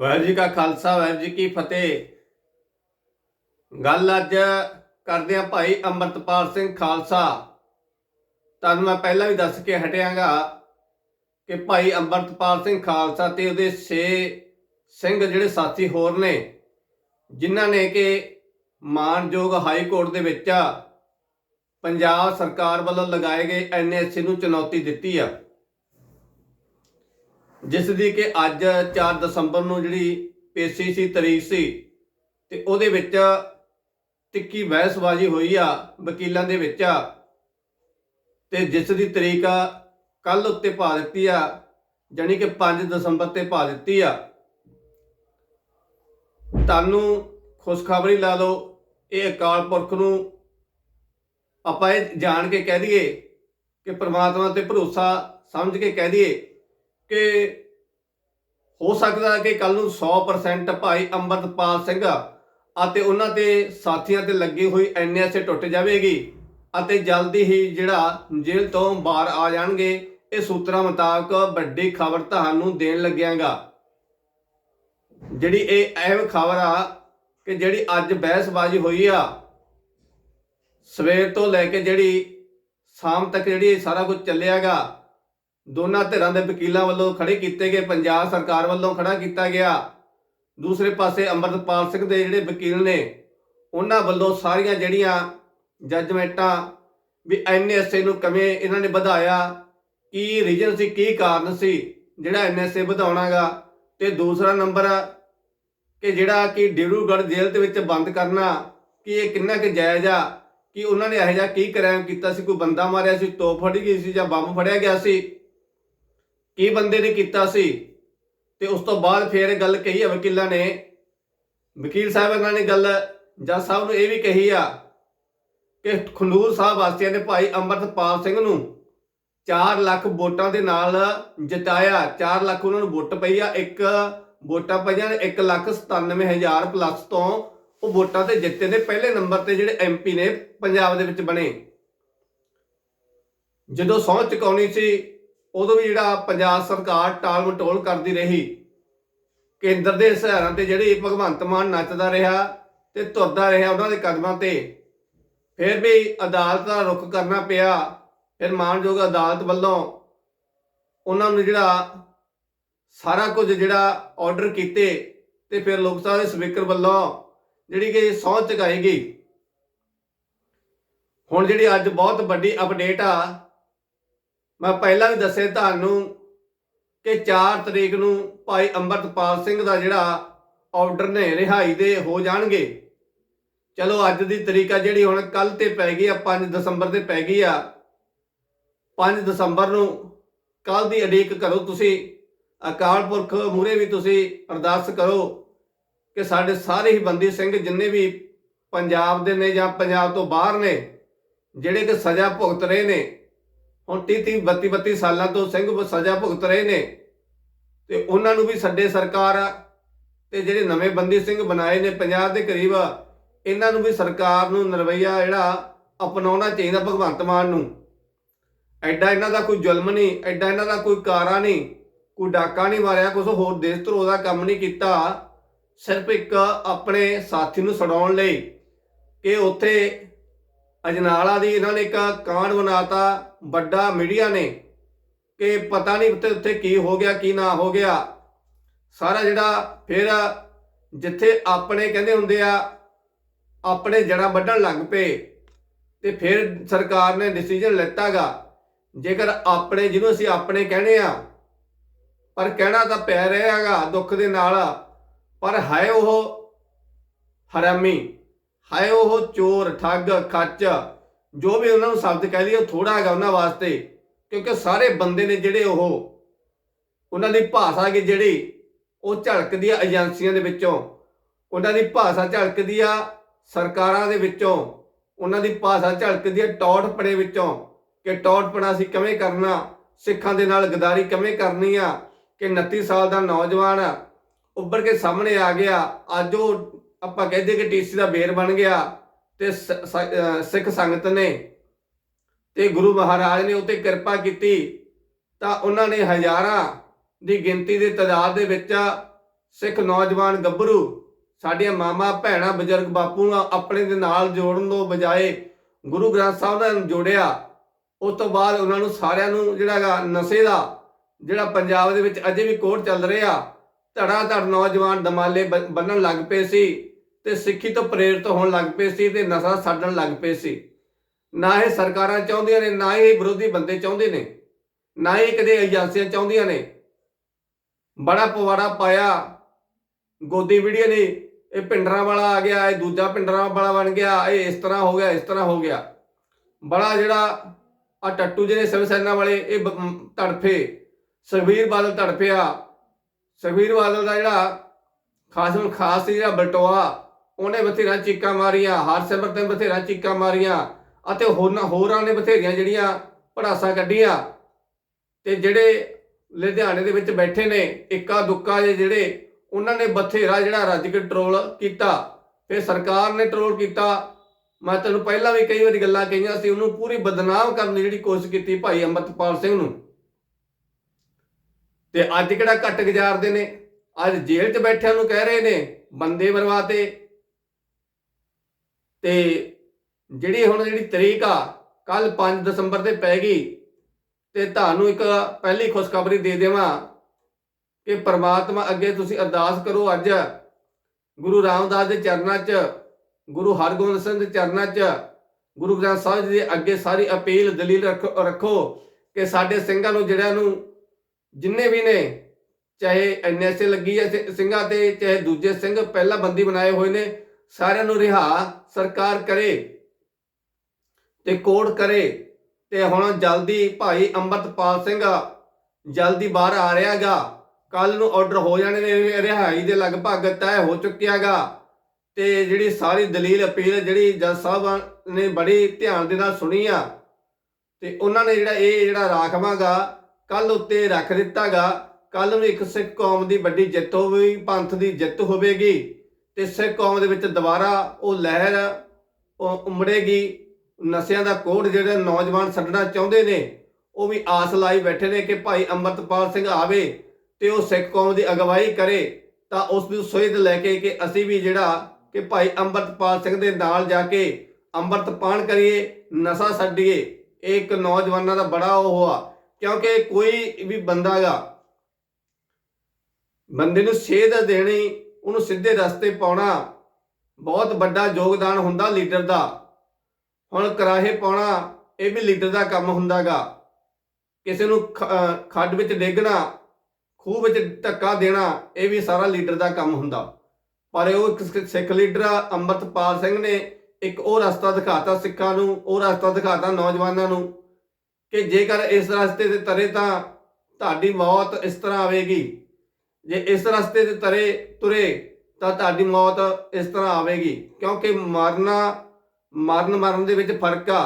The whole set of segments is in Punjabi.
ਵਾਹਿਗੁਰੂ ਜੀ ਕਾ ਖਾਲਸਾ, ਵਾਹਿਗੁਰੂ ਜੀ ਕੀ ਫਤਿਹ। ਗੱਲ ਅੱਜ ਕਰਦੇ ਆ ਭਾਈ ਅੰਮ੍ਰਿਤਪਾਲ ਸਿੰਘ ਖਾਲਸਾ। ਤੁਹਾਨੂੰ ਮੈਂ ਪਹਿਲਾਂ ਵੀ ਦੱਸ ਕੇ ਹਟਿਆਂਗਾ ਕਿ ਭਾਈ ਅੰਮ੍ਰਿਤਪਾਲ ਸਿੰਘ ਖਾਲਸਾ ਤੇ ਉਹਦੇ 6 ਸਿੰਘ ਜਿਹੜੇ ਸਾਥੀ ਹੋਰ ਨੇ, ਜਿਨ੍ਹਾਂ ਨੇ ਕਿ ਮਾਨਯੋਗ ਹਾਈ ਕੋਰਟ ਦੇ ਵਿੱਚ ਪੰਜਾਬ ਸਰਕਾਰ ਵੱਲੋਂ ਲਗਾਏ ਗਏ ਐਨਐਸਸੀ ਨੂੰ ਚੁਣੌਤੀ ਦਿੱਤੀ ਆ। ਜਿਸ ਦੀ ਕਿ ਅੱਜ 4 ਦਸੰਬਰ ਨੂੰ ਜਿਹੜੀ ਪੇਸ਼ੀ ਸੀ, ਤਰੀਕ ਸੀ, ਤੇ ਉਹਦੇ ਵਿੱਚ ਤਿੱਖੀ ਬਹਿਸਬਾਜ਼ੀ ਹੋਈ ਆ ਵਕੀਲਾਂ ਦੇ ਵਿੱਚ। ਤੇ ਜਿਸ ਦੀ ਤਰੀਕ ਕੱਲ ਉੱਤੇ ਪਾ ਦਿੱਤੀ ਆ, ਜਾਣੀ ਕਿ 5 ਦਸੰਬਰ ਤੇ ਪਾ ਦਿੱਤੀ ਆ। ਤੁਹਾਨੂੰ ਖੁਸ਼ਖਬਰੀ ਲਾ ਲਓ, ਇਹ ਅਕਾਲ ਪੁਰਖ ਨੂੰ ਆਪਾਂ ਇਹ ਜਾਣ ਕੇ ਕਹਿ ਦਈਏ ਕਿ ਪ੍ਰਮਾਤਮਾ ਤੇ ਭਰੋਸਾ ਸਮਝ ਕੇ ਕਹਿ ਦਈਏ ਕਿ ਹੋ ਸਕਦਾ ਕਿ ਕੱਲ ਨੂੰ 100% ਭਾਈ ਅੰਮ੍ਰਿਤਪਾਲ ਸਿੰਘ ਅਤੇ ਉਹਨਾਂ ਦੇ ਸਾਥੀਆਂ ਤੇ ਲੱਗੀ ਹੋਈ ਐਨਐਸਏ ਟੁੱਟ ਜਾਵੇਗੀ ਅਤੇ ਜਲਦੀ ਹੀ ਜਿਹੜਾ ਜੇਲ੍ਹ ਤੋਂ ਬਾਹਰ ਆ ਜਾਣਗੇ, ਇਹ ਸੂਤਰਾਂ ਮੁਤਾਬਕ ਵੱਡੀ ਖਬਰ ਤੁਹਾਨੂੰ ਦੇਣ ਲੱਗਿਆਗਾ। ਜਿਹੜੀ ਇਹ ਅਹਿਮ ਖਬਰ ਆ ਕਿ ਜਿਹੜੀ ਅੱਜ ਬਹਿਸਬਾਜ਼ੀ ਹੋਈ ਆ, ਸਵੇਰ ਤੋਂ ਲੈ ਕੇ ਜਿਹੜੀ ਸ਼ਾਮ ਤੱਕ ਜਿਹੜੀ ਸਾਰਾ ਕੁਝ ਚੱਲਿਆਗਾ ਦੋਨਾਂ ਧਿਰਾਂ ਦੇ ਵਕੀਲਾਂ ਵੱਲੋਂ ਖੜੇ ਕੀਤੇ ਗਏ, ਪੰਜਾਬ ਸਰਕਾਰ ਵੱਲੋਂ ਖੜਾ ਕੀਤਾ ਗਿਆ। ਦੂਸਰੇ ਪਾਸੇ ਅੰਮ੍ਰਿਤਪਾਲ ਸਿੰਘ ਦੇ ਜਿਹੜੇ ਵਕੀਲ ਨੇ, ਉਹਨਾਂ ਵੱਲੋਂ ਸਾਰੀਆਂ ਜਿਹੜੀਆਂ ਜੱਜਮੈਂਟਾਂ ਵੀ ਐਨਐਸਏ ਨੂੰ ਕਿਵੇਂ ਇਹਨਾਂ ਨੇ ਵਧਾਇਆ, ਕੀ ਰੀਜਨ ਸੀ, ਕੀ ਕਾਰਨ ਸੀ, ਜਿਹੜਾ ਐਨਐਸਏ ਵਧਾਉਣਾਗਾ, ਤੇ ਦੂਸਰਾ ਨੰਬਰ ਕਿ ਜਿਹੜਾ ਕਿ ਡਿਬਰੂਗੜ੍ਹ ਜੇਲ੍ਹ ਦੇ ਵਿੱਚ ਬੰਦ ਕਰਨਾ, ਕਿ ਇਹ ਕਿੰਨਾ ਕੁ ਜਾਇਜ਼ ਆ, ਕਿ ਉਹਨਾਂ ਨੇ ਇਹੋ ਜਿਹਾ ਕੀ ਕ੍ਰਾਈਮ ਕੀਤਾ ਸੀ, ਕੋਈ ਬੰਦਾ ਮਾਰਿਆ ਸੀ, ਤੋਪ ਫੜੀ ਗਈ ਸੀ ਜਾਂ ਬੰਬ ਫੜਿਆ ਗਿਆ ਸੀ। ਕੀ ਬੰਦੇ ਨੇ ਕੀਤਾ ਸੀ ਤੇ ਉਸ ਤੋਂ ਬਾਅਦ ਫਿਰ ਗੱਲ ਕਹੀ ਆ ਵਕੀਲਾਂ ਨੇ। ਵਕੀਲ ਸਾਹਿਬ ਨੇ ਗੱਲ ਜੱਜ ਸਾਹਿਬ ਨੂੰ ਇਹ ਵੀ ਕਹੀ ਆ ਕਿ ਖੰਡੂਰ ਸਾਹਿਬ ਵਾਸੀਆਂ ਨੇ ਭਾਈ ਅੰਮ੍ਰਿਤਪਾਲ ਸਿੰਘ ਨੂੰ 4 ਲੱਖ ਵੋਟਾਂ ਦੇ ਨਾਲ ਜਿਤਾਇਆ। 4 ਲੱਖ ਉਹਨਾਂ ਨੂੰ ਵੋਟ ਪਈ ਆ, ਇੱਕ ਵੋਟਾਂ ਪਈਆਂ ਨੇ 1 ਲੱਖ 97000 ਪਲੱਸ ਤੋਂ ਉਹ ਵੋਟਾਂ ਤੇ ਜਿੱਤੇ ਦੇ ਪਹਿਲੇ ਨੰਬਰ ਤੇ ਜਿਹੜੇ ਐਮਪੀ ਨੇ ਪੰਜਾਬ ਦੇ ਵਿੱਚ ਬਣੇ। ਜਦੋਂ ਸਹੁੰ ਚੁਕਾਉਣੀ ਸੀ ਉਦੋਂ ਵੀ ਜਿਹੜਾ ਪੰਜਾਬ ਸਰਕਾਰ ਟਾਲ ਮਟੋਲ ਕਰਦੀ ਰਹੀ, ਕੇਂਦਰ ਦੇ ਸਹਾਰਿਆਂ ਤੇ ਜਿਹੜੇ ਭਗਵੰਤ ਮਾਨ ਨੱਚਦਾ ਰਿਹਾ ਤੇ ਤੁਰਦਾ ਰਿਹਾ ਉਹਨਾਂ ਦੇ ਕਦਮਾਂ ਤੇ, ਫਿਰ ਵੀ ਅਦਾਲਤ ਦਾ ਰੁਖ ਕਰਨਾ ਪਿਆ, ਫਿਰ ਮਾਨਯੋਗ ਅਦਾਲਤ ਵੱਲੋਂ ਉਹਨਾਂ ਨੂੰ ਜਿਹੜਾ ਸਾਰਾ ਕੁਝ ਜਿਹੜਾ ਆਰਡਰ ਕੀਤੇ ਤੇ ਫਿਰ ਲੋਕ ਸਭਾ ਦੇ ਸਪੀਕਰ ਵੱਲੋਂ ਜਿਹੜੀ ਕਿ ਸਹੁੰ ਚੁਕਾਈ ਗਈ। ਹੁਣ ਜਿਹੜੀ ਅੱਜ ਬਹੁਤ ਵੱਡੀ ਅਪਡੇਟ ਆ ਮੈਂ ਪਹਿਲਾਂ ਵੀ ਦੱਸਿਆ ਤੁਹਾਨੂੰ ਕਿ 4 ਤਰੀਕ ਨੂੰ ਭਾਈ ਅੰਮ੍ਰਿਤਪਾਲ ਸਿੰਘ ਦਾ ਜਿਹੜਾ ਆਰਡਰ ਨੇ ਰਿਹਾਈ ਦੇ ਹੋ ਜਾਣਗੇ। ਚਲੋ ਅੱਜ ਦੀ ਤਰੀਕਾ ਜਿਹੜੀ ਹੁਣ ਕੱਲ ਤੇ ਪੈ ਗਈ ਆ 5 ਦਸੰਬਰ ਤੇ ਪੈ ਗਈ ਆ। 5 ਦਸੰਬਰ ਨੂੰ ਕੱਲ ਦੀ ਉਡੀਕ ਕਰੋ ਤੁਸੀਂ। ਅਕਾਲ ਪੁਰਖ ਮੂਰੇ ਵੀ ਤੁਸੀਂ ਅਰਦਾਸ ਕਰੋ ਕਿ ਸਾਡੇ ਸਾਰੇ ਹੀ ਬੰਦੀ ਸਿੰਘ ਜਿੰਨੇ ਵੀ ਪੰਜਾਬ ਦੇ ਨੇ ਜਾਂ ਪੰਜਾਬ ਤੋਂ ਬਾਹਰ ਨੇ, ਜਿਹੜੇ ਕਿ ਸਜ਼ਾ ਭੁਗਤ ਰਹੇ ਨੇ ਹੁਣ 30 30 32 32 ਸਾਲਾਂ ਤੋਂ ਸਿੰਘ ਸਜ਼ਾ ਭੁਗਤ ਰਹੇ ਨੇ। ਤੇ ਉਹਨਾਂ ਨੂੰ ਵੀ ਸਾਡੇ ਸਰਕਾਰ। ਤੇ ਜਿਹੜੇ ਨਵੇਂ ਬੰਦੀ ਸਿੰਘ ਬਣਾਏ ਨੇ 50 ਦੇ ਕਰੀਬ, ਇਹਨਾਂ ਨੂੰ ਵੀ ਸਰਕਾਰ ਨੂੰ ਨਰਵਈਆ ਜਿਹੜਾ ਅਪਣਾਉਣਾ ਚਾਹੀਦਾ ਭਗਵੰਤ ਮਾਨ ਨੂੰ। ਐਡਾ ਇਹਨਾਂ ਦਾ ਕੋਈ ਜ਼ੁਲਮ ਨਹੀਂ, ਐਡਾ ਇਹਨਾਂ ਦਾ ਕੋਈ ਕਾਰਾ ਨਹੀਂ, ਕੋਈ ਡਾਕਾ ਨਹੀਂ ਮਾਰਿਆ ਕੁਝ ਹੋਰ ਦੇਸ਼ ਧਰੋ ਦਾ ਕੰਮ ਨਹੀਂ ਕੀਤਾ। ਸਿਰਫ ਇੱਕ ਆਪਣੇ ਸਾਥੀ ਨੂੰ ਸੜਾਉਣ ਲਈ ਕਿ ਉੱਥੇ ਅਜਨਾਲਾ ਦੀ ਇਹਨਾਂ ਨੇ ਇੱਕ ਕਾਂਡ ਬਣਾਤਾ, ਵੱਡਾ ਮੀਡੀਆ ਨੇ, ਕਿ ਪਤਾ ਨਹੀਂ ਉੱਥੇ ਉੱਥੇ ਕੀ ਹੋ ਗਿਆ, ਕੀ ਨਾ ਹੋ ਗਿਆ। ਸਾਰਾ ਜਿਹੜਾ ਫਿਰ ਜਿੱਥੇ ਆਪਣੇ ਕਹਿੰਦੇ ਹੁੰਦੇ ਆ, ਆਪਣੇ ਜੜਾਂ ਵੱਢਣ ਲੱਗ ਪਏ, ਤੇ ਫਿਰ ਸਰਕਾਰ ਨੇ ਡਿਸੀਜਨ ਲੈਤਾਗਾ। ਜੇਕਰ ਆਪਣੇ ਜਿਹਨੂੰ ਅਸੀਂ ਆਪਣੇ ਕਹਿੰਦੇ ਆ, ਪਰ ਕਹਿਣਾ ਤਾਂ ਪੈ ਰਿਹਾਗਾ ਦੁੱਖ ਦੇ ਨਾਲ, ਪਰ ਹੈ ਉਹ ਹਰਾਮੀ। ਹੈ ਉਹ ਚੋਰ, ਠੱਗ, ਖੱਚ, ਜੋ ਵੀ ਉਹਨਾਂ ਨੂੰ ਸ਼ਬਦ ਕਹਿ ਲਈਏ ਥੋੜਾ ਹੈਗਾ ਉਹਨਾਂ ਵਾਸਤੇ, ਕਿਉਂਕਿ ਸਾਰੇ ਬੰਦੇ ਨੇ ਜਿਹੜੇ ਉਹ, ਉਹਨਾਂ ਦੀ ਭਾਸ਼ਾ ਕਿ ਜਿਹੜੀ ਉਹ ਝਲਕਦੀ ਆ ਏਜੰਸੀਆਂ ਦੇ ਵਿੱਚੋਂ, ਉਹਨਾਂ ਦੀ ਭਾਸ਼ਾ ਝਲਕਦੀ ਆ ਸਰਕਾਰਾਂ ਦੇ ਵਿੱਚੋਂ, ਉਹਨਾਂ ਦੀ ਭਾਸ਼ਾ ਝਲਕਦੀ ਆ ਟੌਟਪੜੇ ਵਿੱਚੋਂ, ਕਿ ਟੌਟਪੜਾ ਸੀ ਕਿਵੇਂ ਕਰਨਾ, ਸਿੱਖਾਂ ਦੇ ਨਾਲ ਗਦਾਰੀ ਕਿਵੇਂ ਕਰਨੀ ਆ, ਕਿ 29 ਸਾਲ ਦਾ ਨੌਜਵਾਨ ਉੱਭਰ ਕੇ ਸਾਹਮਣੇ ਆ ਗਿਆ, ਅੱਜ ਉਹ ਆਪਾਂ ਕਹਿੰਦੇ ਕਿ ਟੀਸੀ ਦਾ ਬੇਰ ਬਣ ਗਿਆ ਤੇ ਸ- ਸਿੱਖ ਸੰਗਤ ਨੇ ਤੇ ਗੁਰੂ ਮਹਾਰਾਜ ਨੇ ਉਤੇ ਕਿਰਪਾ ਕੀਤੀ, ਤਾਂ ਉਹਨਾਂ ਨੇ ਹਜ਼ਾਰਾਂ ਦੀ ਗਿਣਤੀ ਦੇ ਤਾਦਾਦ ਦੇ ਵਿੱਚ ਸਿੱਖ ਨੌਜਵਾਨ ਗੱਭਰੂ, ਸਾਡੀਆਂ ਮਾਮਾ ਭੈਣਾਂ, ਬਜ਼ੁਰਗ ਬਾਪੂ ਨੂੰ ਆਪਣੇ ਦੇ ਨਾਲ ਜੋੜਨ ਤੋਂ ਬਜਾਏ ਗੁਰੂ ਗ੍ਰੰਥ ਸਾਹਿਬ ਨਾਲ ਜੋੜਿਆ, ਉਸ ਤੋਂ ਬਾਅਦ ਉਹਨਾਂ ਨੂੰ ਸਾਰਿਆਂ ਨੂੰ ਜਿਹੜਾ ਹੈਗਾ ਨਸ਼ੇ ਦਾ, ਜਿਹੜਾ ਪੰਜਾਬ ਦੇ ਵਿੱਚ ਅਜੇ ਵੀ ਕੋਡ ਚੱਲ ਰਿਹਾ ਧੜਾ ਧੜ ਨੌਜਵਾਨ ਦਮਾਲੇ ਬ- ਬੰਨਣ ਲੱਗ ਪਏ ਸੀ। ਤੇ ਸਿੱਖੀ ਤੋਂ ਪ੍ਰੇਰਿਤ ਹੋਣ ਲੱਗ ਪਏ ਸੀ ਤੇ ਨਸ਼ਾ ਛੱਡਣ ਲੱਗ ਪਏ ਸੀ। ਨਾ ਇਹ ਸਰਕਾਰਾਂ ਚਾਹੁੰਦੀਆਂ ਨੇ, ਨਾ ਹੀ ਵਿਰੋਧੀ ਬੰਦੇ ਚਾਹੁੰਦੇ ਨੇ, ਨਾ ਹੀ ਕਦੇ ਏਜੰਸੀਆਂ ਚਾਹੁੰਦੀਆਂ ਨੇ। ਬੜਾ ਪਵਾੜਾ ਪਾਇਆ। ਗੋਦੀ ਵੀਡੀਓ ਨੇ ਇਹ ਪਿੰਡਰਾਂ ਵਾਲਾ ਆ ਗਿਆ, ਇਹ ਦੂਜਾ ਪਿੰਡਰਾਂ ਵਾਲਾ ਬਣ ਗਿਆ, ਇਹ ਇਸ ਤਰ੍ਹਾਂ ਹੋ ਗਿਆ, ਇਸ ਤਰ੍ਹਾਂ ਹੋ ਗਿਆ। ਬੜਾ ਜਿਹੜਾ ਆ ਟੱਟੂ ਜਿਹੜੇ ਸਿਵ ਸੈਨਾ ਵਾਲੇ, ਇਹ ਬ- ਤੜਫੇ। ਸੁਖਬੀਰ ਬਾਦਲ ਤੜਫਿਆ। ਸੁਖਬੀਰ ਬਾਦਲ ਦਾ ਜਿਹੜਾ ਖਾਸ ਨੂੰ ਖਾਸ ਸੀ ਜਿਹੜਾ ਬਲਟੋਆ। ਉਹਨੇ ਬਥੇਰਾ ਚੀਕਾਂ ਮਾਰੀਆਂ ਹਰਸਿਮਰਤ ਨੇ ਬਥੇਰਾ ਚੀਕਾਂ ਮਾਰੀਆਂ ਅਤੇ ਹੋਰਨਾਂ ਹੋਰਾਂ ਨੇ ਬਥੇਰੀਆਂ ਜਿਹੜੀਆਂ ਪੜਾਸਾਂ ਕੱਢੀਆਂ ਤੇ ਜਿਹੜੇ ਲੁਧਿਆਣੇ ਦੇ ਵਿੱਚ ਬੈਠੇ ਨੇ, ਇੱਕਾ ਦੁੱਕਾ ਜਿਹੜੇ, ਉਹਨਾਂ ਨੇ ਬਥੇਰਾ ਜਿਹੜਾ ਰੱਜ ਕੇ ਟਰੋਲ ਕੀਤਾ। ਫਿਰ ਸਰਕਾਰ ਨੇ ਟਰੋਲ ਕੀਤਾ। ਮੈਂ ਤੁਹਾਨੂੰ ਪਹਿਲਾਂ ਵੀ ਕਈ ਵਾਰੀ ਗੱਲਾਂ ਕਹੀਆਂ ਸੀ, ਉਹਨੂੰ ਪੂਰੀ ਬਦਨਾਮ ਕਰਨ ਦੀ ਜਿਹੜੀ ਕੋਸ਼ਿਸ਼ ਕੀਤੀ ਭਾਈ ਅੰਮ੍ਰਿਤਪਾਲ ਸਿੰਘ ਨੂੰ। ਤੇ ਅੱਜ ਕਿਹੜਾ ਘੱਟ ਗੁਜ਼ਾਰਦੇ ਨੇ? ਅੱਜ ਜੇਲ੍ਹ 'ਚ ਬੈਠਿਆਂ ਨੂੰ ਕਹਿ ਰਹੇ ਨੇ, ਬੰਦੇ ਮਰਵਾਤੇ ਤੇ ਜਿਹੜੀ ਹੁਣ ਜਿਹੜੀ ਤਰੀਕ ਆ ਕੱਲ 5 ਦਸੰਬਰ ਤੇ ਪੈ ਗਈ, ਤੇ ਤੁਹਾਨੂੰ ਇੱਕ ਪਹਿਲੀ ਖੁਸ਼ਖਬਰੀ ਦੇ ਦੇਵਾਂ ਕਿ ਪ੍ਰਮਾਤਮਾ ਅੱਗੇ ਤੁਸੀਂ ਅਰਦਾਸ ਕਰੋ ਅੱਜ। ਗੁਰੂ ਰਾਮਦਾਸ ਦੇ ਚਰਨਾਂ 'ਚ, ਗੁਰੂ ਹਰਗੋਬਿੰਦ ਸਿੰਘ ਦੇ ਚਰਨਾਂ 'ਚ, ਗੁਰੂ ਗ੍ਰੰਥ ਸਾਹਿਬ ਜੀ ਦੇ ਅੱਗੇ ਸਾਰੀ ਅਪੀਲ, ਦਲੀਲ ਰੱਖੋ ਰੱਖੋ ਕਿ ਸਾਡੇ ਸਿੰਘਾਂ ਨੂੰ, ਜਿਹੜਿਆਂ ਨੂੰ ਜਿੰਨੇ ਵੀ ਨੇ, ਚਾਹੇ ਐਨਐਸਏ ਲੱਗੀ ਹੈ ਸਿੰਘਾਂ ਤੇ, ਚਾਹੇ ਦੂਜੇ ਸਿੰਘ ਪਹਿਲਾਂ ਬੰਦੀ ਬਣਾਏ ਹੋਏ ਨੇ ਸਾਰਿਆਂ ਨੂੰ ਰਿਹਾ, ਸਰਕਾਰ ਕਰੇ ਤੇ ਕੋਡ ਕਰੇ ਤੇ ਹੁਣ ਜਲਦੀ ਭਾਈ ਅੰਮ੍ਰਿਤਪਾਲ ਸਿੰਘ ਜਲਦੀ ਬਾਹਰ ਆ ਰਿਹਾਗਾ। ਕੱਲ ਨੂੰ ਆਰਡਰ ਹੋ ਜਾਣੇ ਨੇ, ਰਿਹਾਈ ਦੇ ਲਗਭਗ ਤੈਅ ਹੋ ਚੁੱਕਿਆਗਾ ਤੇ ਜਿਹੜੀ ਸਾਰੀ ਦਲੀਲ ਅਪੀਲ ਜਿਹੜੀ ਜੱਜ ਸਾਹਿਬ ਨੇ ਬੜੀ ਧਿਆਨ ਦੇ ਨਾਲ ਸੁਣੀ ਆ ਤੇ ਉਹਨਾਂ ਨੇ ਜਿਹੜਾ ਇਹ ਜਿਹੜਾ ਰਾਖਵਾਂਗਾ ਕੱਲ ਉੱਤੇ ਰੱਖ ਦਿੱਤਾਗਾ। ਕੱਲ ਨੂੰ ਇੱਕ ਸਿੱਖ ਕੌਮ ਦੀ ਵੱਡੀ ਜਿੱਤ ਹੋਵੇਗੀ ਪੰਥ ਦੀ ਜਿੱਤ ਹੋਵੇਗੀ। ਤੇ ਸਿੱਖ ਕੌਮ ਦੇ ਵਿੱਚ ਦੁਬਾਰਾ ਉਹ ਲਹਿਰ ਉਮੜੇਗੀ। ਨਸ਼ਿਆਂ ਦਾ ਕੋੜ ਜਿਹੜੇ ਨੌਜਵਾਨ ਛੱਡਣਾ ਚਾਹੁੰਦੇ ਨੇ, ਉਹ ਵੀ ਆਸ ਲਾਈ ਬੈਠੇ ਨੇ ਕਿ ਭਾਈ ਅੰਮ੍ਰਿਤਪਾਲ ਸਿੰਘ ਆਵੇ ਤੇ ਉਹ ਸਿੱਖ ਕੌਮ ਦੀ ਅਗਵਾਈ ਕਰੇ, ਤਾਂ ਉਸ ਨੂੰ ਸੋਇਦ ਲੈ ਕੇ ਕਿ ਅਸੀਂ ਵੀ ਜਿਹੜਾ ਕਿ ਭਾਈ ਅੰਮ੍ਰਿਤਪਾਲ ਸਿੰਘ ਦੇ ਨਾਲ ਜਾ ਕੇ ਅੰਮ੍ਰਿਤ ਪਾਣ ਕਰੀਏ, ਨਸ਼ਾ ਛੱਡੀਏ। ਇਹ ਇੱਕ ਨੌਜਵਾਨਾਂ ਦਾ ਬੜਾ ਉਹ ਆ, ਕਿਉਂਕਿ ਕੋਈ ਵੀ ਬੰਦਾਗਾ ਬੰਦੇ ਨੂੰ ਸੇਧ ਦੇਣੀ ਉਹਨੂੰ ਸਿੱਧੇ ਰਸਤੇ ਪਾਉਣਾ ਬਹੁਤ ਵੱਡਾ ਯੋਗਦਾਨ ਹੁੰਦਾ ਲੀਡਰ ਦਾ। ਹੁਣ ਕਰਾਹੇ ਪਾਉਣਾ, ਇਹ ਵੀ ਲੀਡਰ ਦਾ ਕੰਮ ਹੁੰਦਾਗਾ। ਕਿਸੇ ਨੂੰ ਖੱਡ ਵਿੱਚ ਡੇਗਣਾ, ਖੂਹ ਵਿੱਚ ਧੱਕਾ ਦੇਣਾ, ਇਹ ਵੀ ਸਾਰਾ ਲੀਡਰ ਦਾ ਕੰਮ ਹੁੰਦਾ। ਪਰ ਉਹ ਇੱਕ ਸਿੱਖ- ਲੀਡਰ ਅੰਮ੍ਰਿਤਪਾਲ ਸਿੰਘ ਨੇ ਇੱਕ ਉਹ ਰਸਤਾ ਦਿਖਾਤਾ ਸਿੱਖਾਂ ਨੂੰ, ਉਹ ਰਸਤਾ ਦਿਖਾਤਾ ਨੌਜਵਾਨਾਂ ਨੂੰ ਕਿ ਜੇਕਰ ਇਸ ਰਸਤੇ ਤੇ ਤਰੇ ਤਾਂ ਤੁਹਾਡੀ ਮੌਤ ਇਸ ਤਰ੍ਹਾਂ ਆਵੇਗੀ। ਜੇ ਇਸ ਰਸਤੇ ਤੇ ਤਰੇ ਤੁਰੇ ਤਾਂ ਤੁਹਾਡੀ ਮੌਤ ਇਸ ਤਰ੍ਹਾਂ ਆਵੇਗੀ, ਕਿਉਂਕਿ ਮਰਨਾ, ਮਰਨ ਮਰਨ ਦੇ ਵਿੱਚ ਫ਼ਰਕ ਆ।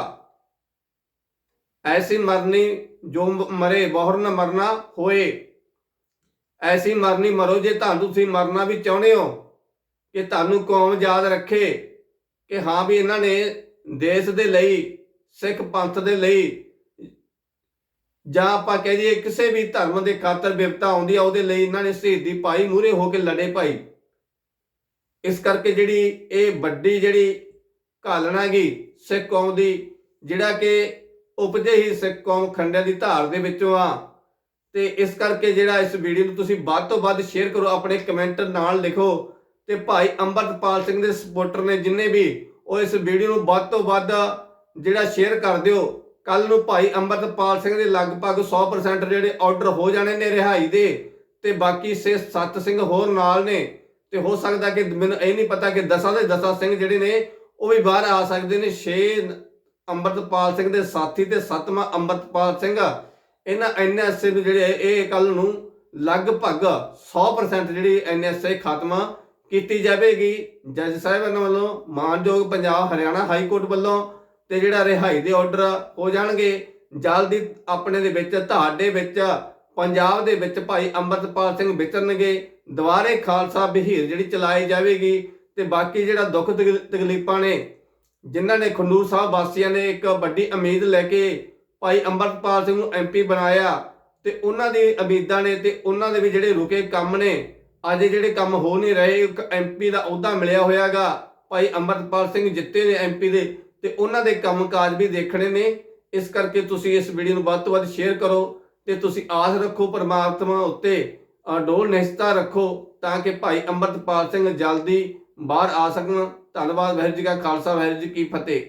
ਐਸੀ ਮਰਨੀ ਜੋ ਮਰੇ, ਬਹੁਰ ਨਾ ਮਰਨਾ ਹੋਏ। ਐਸੀ ਮਰਨੀ ਮਰੋ ਜੇ ਤੁਹਾਨੂੰ ਤੁਸੀਂ ਮਰਨਾ ਵੀ ਚਾਹੁੰਦੇ ਹੋ, ਕਿ ਤੁਹਾਨੂੰ ਕੌਮ ਯਾਦ ਰੱਖੇ, ਕਿ ਹਾਂ ਵੀ ਇਹਨਾਂ ਨੇ ਦੇਸ਼ ਦੇ ਲਈ, ਸਿੱਖ ਪੰਥ ਦੇ ਲਈ ਜਾਂ ਆਪਾਂ ਕਹਿ ਦਈਏ ਕਿਸੇ ਵੀ ਧਰਮ ਦੇ ਖਾਤਰ ਵਿਪਤਾ ਆਉਂਦੀ ਆ, ਉਹਦੇ ਲਈ ਇਹਨਾਂ ਨੇ ਸ਼ਹੀਦੀ ਪਾਈ ਮੂਰੇ ਹੋ ਕੇ ਲੜੇ ਭਾਈ। ਇਸ ਕਰਕੇ ਜਿਹੜੀ ਇਹ ਵੱਡੀ ਜਿਹੜੀ ਘਾਲਣਾ ਗੀ ਸਿੱਖ ਕੌਮ ਦੀ, ਜਿਹੜਾ ਕਿ ਉਪਜੇ ਹੀ ਸਿੱਖ ਕੌਮ ਖੰਡਿਆਂ ਦੀ ਧਾਰ ਦੇ ਵਿੱਚੋਂ ਆ। ਤੇ ਇਸ ਕਰਕੇ ਜਿਹੜਾ ਇਸ ਵੀਡੀਓ ਨੂੰ ਤੁਸੀਂ ਵੱਧ ਤੋਂ ਵੱਧ ਸ਼ੇਅਰ ਕਰੋ, ਆਪਣੇ ਕਮੈਂਟ ਨਾਲ ਲਿਖੋ। ਤੇ ਭਾਈ ਅੰਮ੍ਰਿਤਪਾਲ ਸਿੰਘ ਦੇ ਸਪੋਰਟਰ ਨੇ ਜਿੰਨੇ ਵੀ, ਉਹ ਇਸ ਵੀਡੀਓ ਨੂੰ ਵੱਧ ਤੋਂ ਵੱਧ ਜਿਹੜਾ ਸ਼ੇਅਰ ਕਰ ਦਿਓ। ਕੱਲ ਨੂੰ ਭਾਈ ਅੰਮ੍ਰਿਤਪਾਲ ਸਿੰਘ ਦੇ ਲਗਭਗ 100% ਜਿਹੜੇ ਆਰਡਰ ਹੋ ਜਾਣੇ ਨੇ ਰਿਹਾਈ ਦੇ ਤੇ ਬਾਕੀ ਸੇ ਸੱਤ ਸਿੰਘ ਹੋਰ ਨਾਲ ਨੇ ਤੇ ਹੋ ਸਕਦਾ ਕਿ ਮੈਨੂੰ ਇਹ ਨਹੀਂ ਪਤਾ ਕਿ ਦਸਾਂ ਦੇ ਦਸਾਂ ਸਿੰਘ ਜਿਹੜੇ ਨੇ ਉਹ ਵੀ ਬਾਹਰ ਆ ਸਕਦੇ ਨੇ। 6 ਅੰਮ੍ਰਿਤਪਾਲ ਸਿੰਘ ਦੇ ਸਾਥੀ ਤੇ ਸੱਤਵਾਂ ਅੰਮ੍ਰਿਤਪਾਲ ਸਿੰਘ। ਇਹਨਾਂ ਐਨਐਸਏ ਨੂੰ ਜਿਹੜੇ ਇਹ ਕੱਲ ਨੂੰ ਲਗਭਗ 100% ਜਿਹੜੀ ਐਨਐਸਏ ਖਤਮ ਕੀਤੀ ਜਾਵੇਗੀ। ਜੱਜ ਸਾਹਿਬਾਨ ਵੱਲੋਂ ਮਾਨਯੋਗ ਪੰਜਾਬ ਹਰਿਆਣਾ ਹਾਈ ਕੋਰਟ ਵੱਲੋਂ ਤੇ ਜਿਹੜਾ ਰਿਹਾਈ ਦੇ ਆਰਡਰ ਹੋ ਜਾਣਗੇ। ਜਲਦੀ ਆਪਣੇ ਦੇ ਵਿੱਚ, ਤੁਹਾਡੇ ਵਿੱਚ, ਪੰਜਾਬ ਦੇ ਵਿੱਚ ਭਾਈ ਅੰਮ੍ਰਿਤਪਾਲ ਸਿੰਘ ਵਿਚਰਨਗੇ। ਦੁਬਾਰੇ ਖਾਲਸਾ ਬਹੀਰ ਜਿਹੜੀ ਚਲਾਈ ਜਾਵੇਗੀ ਤੇ ਬਾਕੀ ਜਿਹੜਾ ਦੁੱਖ ਤਕਲ- ਤਕਲੀਫਾਂ ਨੇ, ਜਿਨ੍ਹਾਂ ਨੇ ਖੰਡੂਰ ਸਾਹਿਬ ਵਾਸੀਆਂ ਨੇ ਇੱਕ ਵੱਡੀ ਉਮੀਦ ਲੈ ਕੇ ਭਾਈ ਅੰਮ੍ਰਿਤਪਾਲ ਸਿੰਘ ਨੂੰ ਐਮਪੀ ਬਣਾਇਆ, ਤੇ ਉਹਨਾਂ ਦੀ ਉਮੀਦਾਂ ਨੇ ਤੇ ਉਹਨਾਂ ਦੇ ਵੀ ਜਿਹੜੇ ਰੁਕੇ ਕੰਮ ਨੇ, ਅੱਜ ਜਿਹੜੇ ਕੰਮ ਹੋ ਨਹੀਂ ਰਹੇ, ਇੱਕ ਐਮਪੀ ਦਾ ਅਹੁਦਾ ਮਿਲਿਆ ਹੋਇਆਗਾ। ਭਾਈ ਅੰਮ੍ਰਿਤਪਾਲ ਸਿੰਘ ਜਿੱਤੇ ਨੇ ਐਮਪੀ ਦੇ ਤੇ ਉਹਨਾਂ ਦੇ ਕੰਮਕਾਜ ਵੀ ਦੇਖਣੇ ਨੇ। ਇਸ ਕਰਕੇ ਤੁਸੀਂ ਇਸ ਵੀਡੀਓ ਨੂੰ ਵੱਧ ਤੋਂ ਵੱਧ ਸ਼ੇਅਰ ਕਰੋ ਤੇ ਤੁਸੀਂ ਆਸ ਰੱਖੋ ਪਰਮਾਤਮਾ ਉੱਤੇ ਅ, ਡੋਲ ਨਿਸ਼ਚਤਾ ਰੱਖੋ ਤਾਂ ਕਿ ਭਾਈ ਅੰਮ੍ਰਿਤਪਾਲ ਸਿੰਘ ਜਲਦੀ ਬਾਹਰ ਆ ਸਕਣ। ਧੰਨਵਾਦ ਵਾਹਿਗੁਰੂ ਜੀ ਕਾ ਖਾਲਸਾ ਵਾਹਿਗੁਰੂ ਜੀ ਕੀ ਫਤਿਹ।